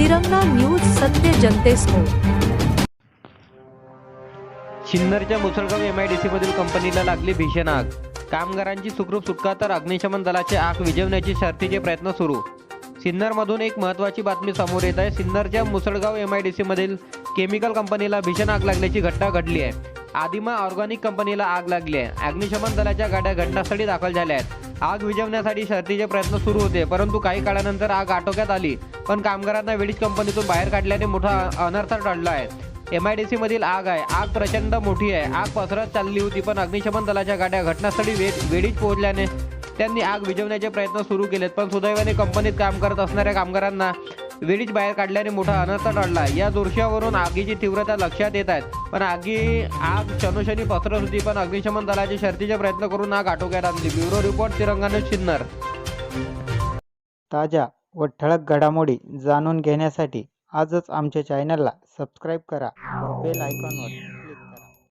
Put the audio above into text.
तिरंगा न्यूज सत्य जनतेसमोर सिन्नरच्या मुसळगाव एम आय डी मधील कंपनीला लागली भीषण आग. कामगारांची सुखरूप सुटका तर अग्निशमन दलाचे आग विजवण्याचे शर्थीचे प्रयत्न सुरू. सिन्नरमधून एक महत्त्वाची बातमी समोर येत आहे. सिन्नरच्या मुसळगाव एम आय डी मधील केमिकल कंपनीला भीषण आग लागल्याची घटना घडली आहे. आदिमा ऑर्गॅनिक कंपनीला आग लागली आहे. अग्निशमन दलाच्या गाड्या घटनास्थळी दाखल झाल्या आहेत. आग विझवण्यासाठी शर्तीचे प्रयत्न सुरू होते परंतु काही काळानंतर आग आटोक्यात आली. पण कामगारांना वेळीच कंपनीतून बाहेर काढल्याने मोठा अनर्थ टळला आहे. एम आय डी सी मधील आग आहे. आग प्रचंड मोठी आहे. आग पसरत चालली होती पण अग्निशमन दलाच्या गाड्या घटनास्थळी वे वेळीच पोहोचल्याने त्यांनी आग विझवण्याचे प्रयत्न सुरू केलेत. पण सुदैवाने कंपनीत काम करत असणाऱ्या कामगारांना वेळीच बाहेर काढल्याने मोठा अनर्थ टळला. या दृश्यावरून आगीची तीव्रता लक्षात येत आहेत पण आगी आग क्षणोक्षणी पसरत होती पण अग्निशमन दलाचे शर्तीचे प्रयत्न करून आग आटोक्यात आणली. ब्युरो रिपोर्ट तिरंगाने सिन्नर ताज्या व ठळक घडामोडी जाणून घेण्यासाठी आजच आमच्या चॅनलला सबस्क्राईब करा बेल आयकॉनवर